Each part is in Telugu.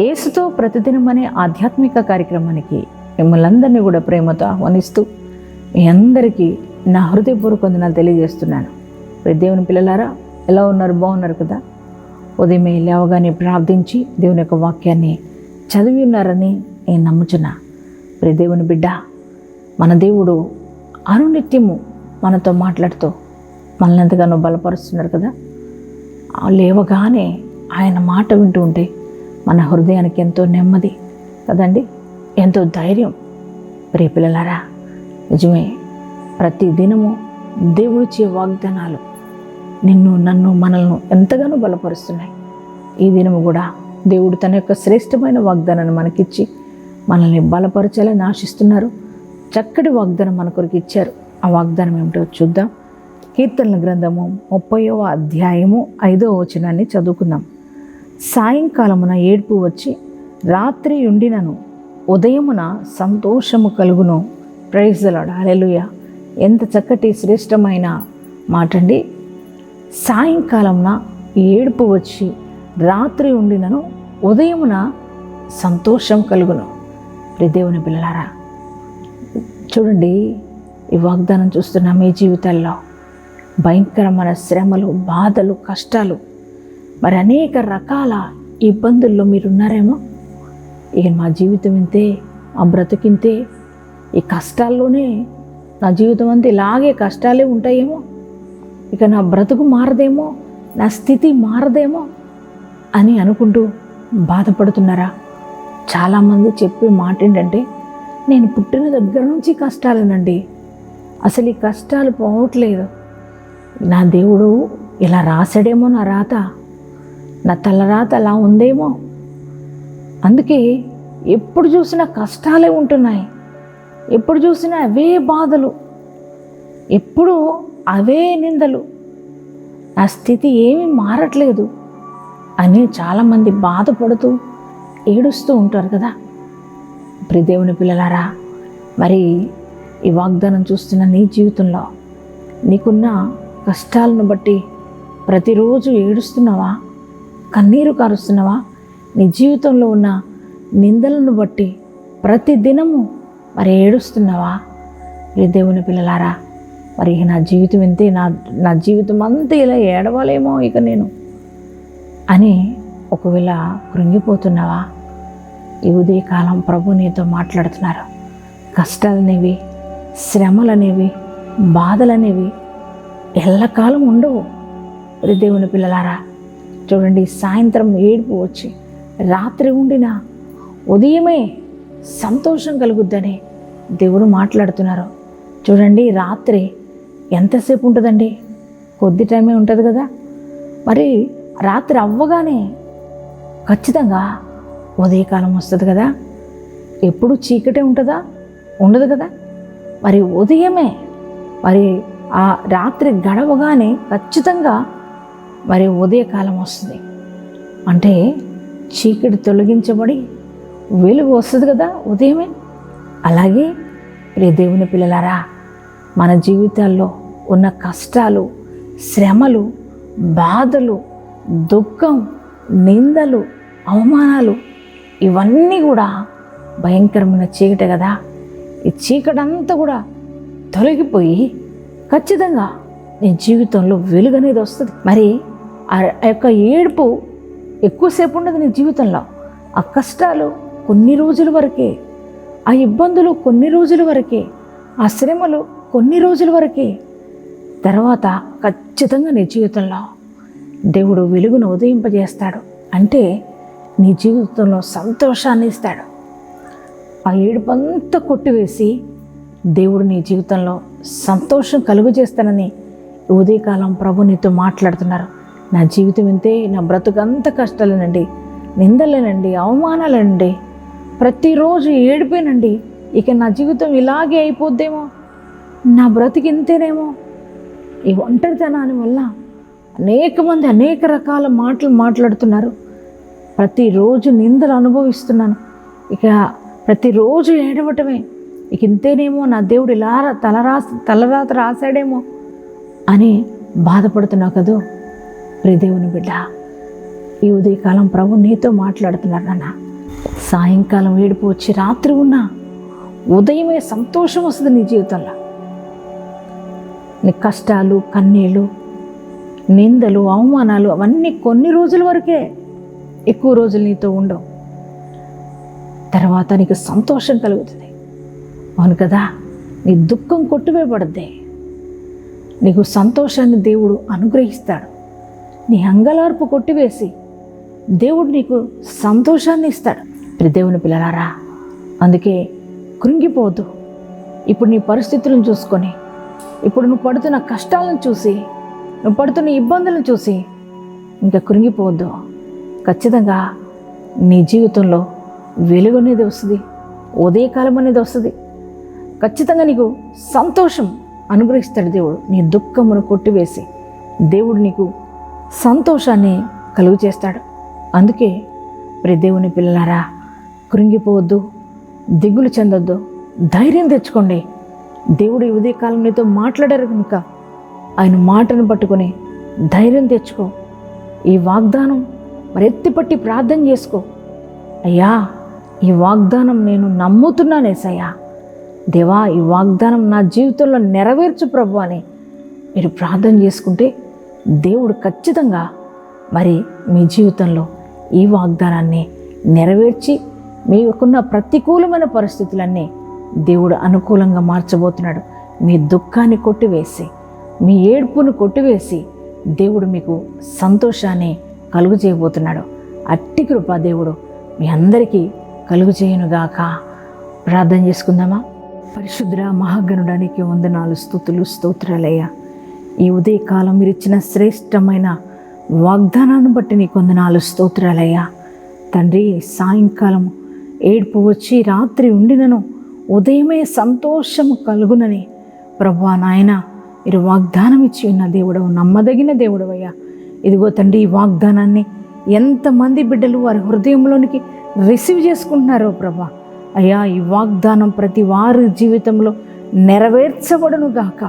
ఏసుతో ప్రతిదినం అనే ఆధ్యాత్మిక కార్యక్రమానికి మిమ్మల్ని అందరినీ కూడా ప్రేమతో ఆహ్వానిస్తూ మీ అందరికీ నా హృదయపూర్వక వందనాలు తెలియజేస్తున్నాను. దేవుని పిల్లలారా ఎలా ఉన్నారు? బాగున్నారు కదా? ఉదయమే లేవగానే ప్రార్థించి దేవుని యొక్క వాక్యాన్ని చదివి ఉన్నారని నేను నమ్ముచున్నా. మరి దేవుని బిడ్డ మన దేవుడు అనునిత్యము మనతో మాట్లాడుతూ మనల్ని ఎంతగానో బలపరుస్తున్నారు కదా? లేవగానే ఆయన మాట వింటూ ఉంటే మన హృదయానికి ఎంతో నెమ్మది కదండి? ఎంతో ధైర్యం. ప్రియపిల్లలారా నిజమే ప్రతి దినము దేవుడిచ్చే వాగ్దానాలు నిన్ను నన్ను మనల్ని ఎంతగానో బలపరుస్తున్నాయి. ఈ దినము కూడా దేవుడు తన యొక్క శ్రేష్టమైన వాగ్దానాన్ని మనకిచ్చి మనల్ని బలపరచాలని ఆశిస్తున్నారు. చక్కటి వాగ్దానం మన కొరకు ఇచ్చారు. ఆ వాగ్దానం ఏమిటో చూద్దాం. కీర్తనల గ్రంథము ముప్పయవ అధ్యాయము ఐదవ వచనాన్ని చదువుకుందాం. సాయంకాలమున ఏడ్పు వచ్చి రాత్రి ఉండినను ఉదయమున సంతోషము కలుగును. ప్రైజ్లాడు అలెలుయ ఎంత చక్కటి శ్రేష్టమైన మాట అండి సాయంకాలమున ఏడుపు వచ్చి రాత్రి ఉండినను ఉదయమున సంతోషం కలుగును. ప్రియ దేవుని పిల్లలారా చూడండి ఈ వాగ్దానం చూస్తున్న మీ జీవితాల్లో భయంకరమైన శ్రమలు బాధలు కష్టాలు మరి అనేక రకాల ఇబ్బందుల్లో మీరున్నారేమో? ఇక మా జీవితం ఇంతే మా బ్రతికింతే ఈ కష్టాల్లోనే నా జీవితం అంతా ఇలాగే కష్టాలే ఉంటాయేమో? ఇక నా బ్రతుకు మారదేమో? నా స్థితి మారదేమో? అని అనుకుంటూ బాధపడుతున్నారా? చాలామంది చెప్పే మాట ఏంటంటే నేను పుట్టిన దగ్గర నుంచి కష్టాలేనండి. అసలు ఈ కష్టాలు పోవట్లేదు. నా దేవుడు ఇలా రాసాడేమో నా రాత. నా తలరాత అలా ఉందేమో? అందుకే ఎప్పుడు చూసినా కష్టాలే ఉంటున్నాయి. ఎప్పుడు చూసినా అవే బాధలు. ఎప్పుడు అవే నిందలు. నా స్థితి ఏమీ మారట్లేదు అని చాలామంది బాధపడుతూ ఏడుస్తూ ఉంటారు కదా. ప్రిదేవుని పిల్లలారా మరి ఈ వాగ్దానం చూస్తున్న నీ జీవితంలో నీకున్న కష్టాలను బట్టి ప్రతిరోజు ఏడుస్తున్నావా? కన్నీరు కారుస్తున్నావా? నీ జీవితంలో ఉన్న నిందలను బట్టి ప్రతి దినము మరి ఏడుస్తున్నావా? ఏ దేవుని పిల్లలారా మరి ఇక నా జీవితం ఇంతే నా నా జీవితం అంతా ఇలా ఏడవాలేమో ఇక నేను అని ఒకవేళ కృంగిపోతున్నావా? ఈ ఉదయకాలం ప్రభు నీతో మాట్లాడుతున్నారు. కష్టాలనేవి శ్రమలనేవి బాధలనేవి ఎల్లకాలం ఉండవు. మరి దేవుని పిల్లలారా చూడండి సాయంత్రం ఏడుపు వచ్చి రాత్రి ఉండిన ఉదయమే సంతోషం కలుగుద్దని దేవుడు మాట్లాడుతున్నారు. చూడండి రాత్రి ఎంతసేపు ఉంటుందండి? కొద్ది టైమే ఉంటుంది కదా? మరి రాత్రి అవ్వగానే ఖచ్చితంగా ఉదయకాలం వస్తుంది కదా? ఎప్పుడు చీకటే ఉంటుందా? ఉండదు కదా? మరి ఉదయమే మరి ఆ రాత్రి గడవగానే ఖచ్చితంగా మరి ఉదయకాలం వస్తుంది. అంటే చీకటి తొలగించబడి వెలుగు వస్తుంది కదా ఉదయమే. అలాగే ప్రియ దేవుని పిల్లలారా మన జీవితాల్లో ఉన్న కష్టాలు శ్రమలు బాధలు దుఃఖం నిందలు అవమానాలు ఇవన్నీ కూడా భయంకరమైన చీకటి కదా. ఈ చీకటంతా కూడా తొలగిపోయి ఖచ్చితంగా నీ జీవితంలో వెలుగు అనేది వస్తుంది. మరి ఆ యొక్క ఏడుపు ఎక్కువసేపు ఉండదు నీ జీవితంలో. ఆ కష్టాలు కొన్ని రోజుల వరకే ఆ ఇబ్బందులు కొన్ని రోజుల వరకే ఆ శ్రమలు కొన్ని రోజుల వరకే. తర్వాత ఖచ్చితంగా నీ జీవితంలో దేవుడు వెలుగును ఉదయింపజేస్తాడు. అంటే నీ జీవితంలో సంతోషాన్ని ఇస్తాడు. ఆ ఏడుపంతా కొట్టివేసి దేవుడు నీ జీవితంలో సంతోషం కలుగు చేస్తానని ఉదయకాలం ప్రభు నీతో మాట్లాడుతున్నారు. నా జీవితం ఇంతే నా బ్రతుకంత కష్టాలేనండి నిందలేనండి అవమానాలండి ప్రతిరోజు ఏడిపోయినండి. ఇక నా జీవితం ఇలాగే అయిపోద్దేమో? నా బ్రతికి ఇంతేనేమో? ఈ ఒంటరితనాన్ని వల్ల అనేక మంది అనేక రకాల మాటలు మాట్లాడుతున్నారు. ప్రతిరోజు నిందలు అనుభవిస్తున్నాను. ఇక ప్రతిరోజు ఏడవటమే. ఇక ఇంతేనేమో? నా దేవుడు ఇలా రా- తలరాత రాశాడేమో అని బాధపడుతున్నావు కదూ? ప్రదేవుని బిడ్డ ఈ ఉదయకాలం ప్రభు నీతో మాట్లాడుతున్నాడు నాన్న. సాయంకాలం ఏడుపు వచ్చి రాత్రి ఉన్నా ఉదయమే సంతోషం వస్తుంది నీ జీవితంలో. నీ కష్టాలు కన్నీళ్ళు నిందలు అవమానాలు అవన్నీ కొన్ని రోజుల వరకే ఎక్కువ రోజులు నీతో ఉండవు. తర్వాత నీకు సంతోషం కలుగుతుంది. అవును కదా? నీ దుఃఖం కొట్టువేయబడద్ది నీకు సంతోషాన్ని దేవుడు అనుగ్రహిస్తాడు. నీ అంగలార్పు కొట్టివేసి దేవుడు నీకు సంతోషాన్ని ఇస్తాడు. ప్రియ దేవుని పిల్లలారా అందుకే కృంగిపోవద్దు. ఇప్పుడు నీ పరిస్థితులను చూసుకొని ఇప్పుడు నువ్వు పడుతున్న కష్టాలను చూసి నువ్వు పడుతున్న ఇబ్బందులను చూసి ఇంకా కృంగిపోవద్దు. ఖచ్చితంగా నీ జీవితంలో వెలుగు అనేది వస్తుంది ఉదయకాలం అనేది వస్తుంది. ఖచ్చితంగా నీకు సంతోషం అనుగ్రహిస్తాడు దేవుడు. నీ దుఃఖమును కొట్టివేసి దేవుడు నీకు సంతోషాన్ని కలుగు చేస్తాడు. అందుకే ప్రియ దేవుని పిల్లలారా కృంగిపోవద్దు దిగులు చెందొద్దు ధైర్యం తెచ్చుకోండి. దేవుడు ఈ ఉదయకాలం నీతో మాట్లాడారు కనుక ఆయన మాటను పట్టుకొని ధైర్యం తెచ్చుకో. ఈ వాగ్దానం మరి ఎత్తిపట్టి ప్రార్థన చేసుకో. అయ్యా ఈ వాగ్దానం నేను నమ్ముతున్నానేసయ్యా దేవా ఈ వాగ్దానం నా జీవితంలో నెరవేర్చు ప్రభు అని మీరు ప్రార్థన చేసుకుంటే దేవుడు ఖచ్చితంగా మరి మీ జీవితంలో ఈ వాగ్దానాన్ని నెరవేర్చి మీకున్న ప్రతికూలమైన పరిస్థితులన్నీ దేవుడు అనుకూలంగా మార్చబోతున్నాడు. మీ దుఃఖాన్ని కొట్టివేసి మీ ఏడ్పును కొట్టివేసి దేవుడు మీకు సంతోషాన్ని కలుగు చేయబోతున్నాడు. అట్టి కృప దేవుడు మీ అందరికీ కలుగు చేయనుగాక ప్రార్థన చేసుకుందామా? పరిశుద్ర మహాగణుడానికి వందనాలు స్థుతులు స్తోత్రాలయ్యా. ఈ ఉదయకాలం మీరు ఇచ్చిన శ్రేష్టమైన వాగ్దానాన్ని బట్టి నీకు వందనాలు స్తోత్రాలయ్యా. తండ్రి సాయంకాలం ఏడుపు వచ్చి రాత్రి ఉండినను ఉదయమే సంతోషము కలుగునని ప్రభా నాయన మీరు వాగ్దానం ఇచ్చి ఉన్న దేవుడవు నమ్మదగిన దేవుడవయ్యా. ఇదిగో తండ్రి ఈ వాగ్దానాన్ని ఎంతమంది బిడ్డలు వారి హృదయంలోనికి రిసీవ్ చేసుకుంటున్నారో ప్రభా. అయ్యా ఈ వాగ్దానం ప్రతి వారి జీవితంలో నెరవేర్చబడును గాక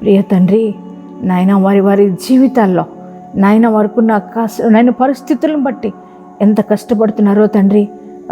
ప్రియ తండ్రి నాయన వారి వారి జీవితాల్లో నాయన వారికున్న కష్ట నాయన పరిస్థితులను బట్టి ఎంత కష్టపడుతున్నారో తండ్రి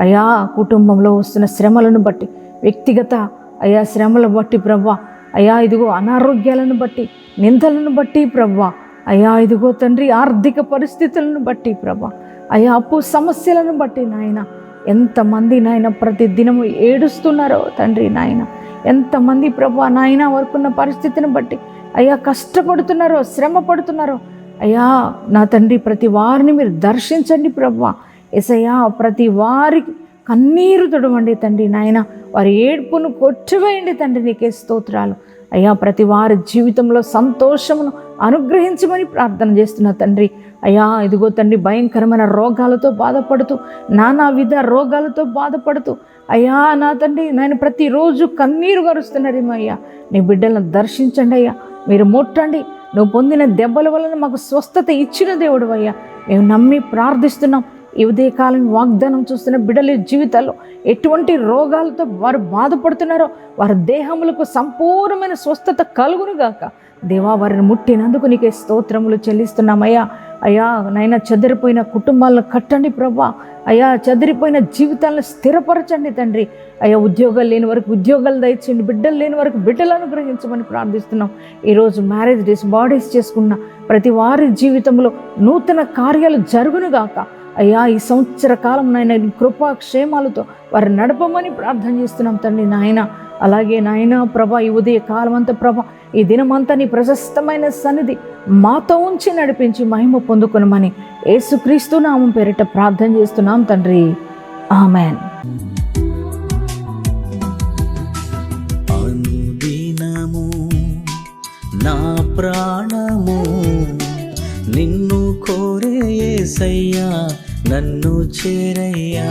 అయా కుటుంబంలో వస్తున్న శ్రమలను బట్టి వ్యక్తిగత అయా శ్రమలను బట్టి ప్రవ్వ అయా ఇదిగో అనారోగ్యాలను బట్టి నిందలను బట్టి ప్రవ్వ అయా ఇదిగో తండ్రి ఆర్థిక పరిస్థితులను బట్టి ప్రభా అయా అప్పు సమస్యలను బట్టి నాయన ఎంతమంది నాయన ప్రతి దినము ఏడుస్తున్నారో తండ్రి నాయన ఎంతమంది ప్రభా నాయన వరకున్న పరిస్థితిని బట్టి అయ్యా కష్టపడుతున్నారో శ్రమ పడుతున్నారో అయ్యా నా తండ్రి ప్రతి వారిని మీరు దర్శించండి ప్రభు. ఎసయ్యా ప్రతి వారికి కన్నీరు తొడవండి తండ్రి నాయన. వారి ఏడ్పును కొట్టివేయండి తండ్రి నీకే స్తోత్రాలు. అయ్యా ప్రతి వారి జీవితంలో సంతోషమును అనుగ్రహించమని ప్రార్థన చేస్తున్నా తండ్రి అయ్యా ఇదిగో తండ్రి భయంకరమైన రోగాలతో బాధపడుతూ నానా విధ రోగాలతో బాధపడుతూ అయ్యా నా తండ్రి నేను ప్రతిరోజు కన్నీరు గరుస్తున్నారేమో అయ్యా నీ బిడ్డలను దర్శించండి అయ్యా మీరు ముట్టండి నువ్వు పొందిన దెబ్బల వలన మాకు స్వస్థత ఇచ్చిన దేవుడు అయ్యా మేము నమ్మి ప్రార్థిస్తున్నాం ఈ ఉదయకాలం వాగ్దానం చూస్తున్న బిడ్డల జీవితాల్లో ఎటువంటి రోగాలతో వారు బాధపడుతున్నారో వారి దేహములకు సంపూర్ణమైన స్వస్థత కలుగునుగాక దేవా వారిని ముట్టినందుకు నీకే స్తోత్రములు చెల్లిస్తున్నామయ్యా. అయ్యా నైనా చెదిరిపోయిన కుటుంబాలను కట్టండి ప్రభా. అయ్యా చెదిరిపోయిన జీవితాలను స్థిరపరచండి తండ్రి. అయ్యా ఉద్యోగాలు లేని వరకు ఉద్యోగాలు దయచేయండి. బిడ్డలు లేని వరకు బిడ్డలు అనుగ్రహించమని ప్రార్థిస్తున్నాం. ఈరోజు మ్యారేజ్ డేస్ బాడీస్ చేసుకున్న ప్రతి వారి జీవితంలో నూతన కార్యాలు జరుగునుగాక అయ్యా ఈ సంవత్సర కాలం నాయన కృపా క్షేమాలతో వారు నడపమని ప్రార్థన చేస్తున్నాం తండ్రి నాయన. అలాగే నాయన ప్రభ ఈ ఉదయ కాలం అంతా ప్రభ ఈ దినమంతా నీ ప్రశస్తమైన సన్నిధి మాతో ఉంచి నడిపించి మహిమ పొందుకునమని యేసుక్రీస్తు నామం పేరిట ప్రార్థన చేస్తున్నాం తండ్రి. ఆమెన్. నా ప్రాణము నిన్ను కోరే యేసయ్యా నన్ను చేరయ్యా.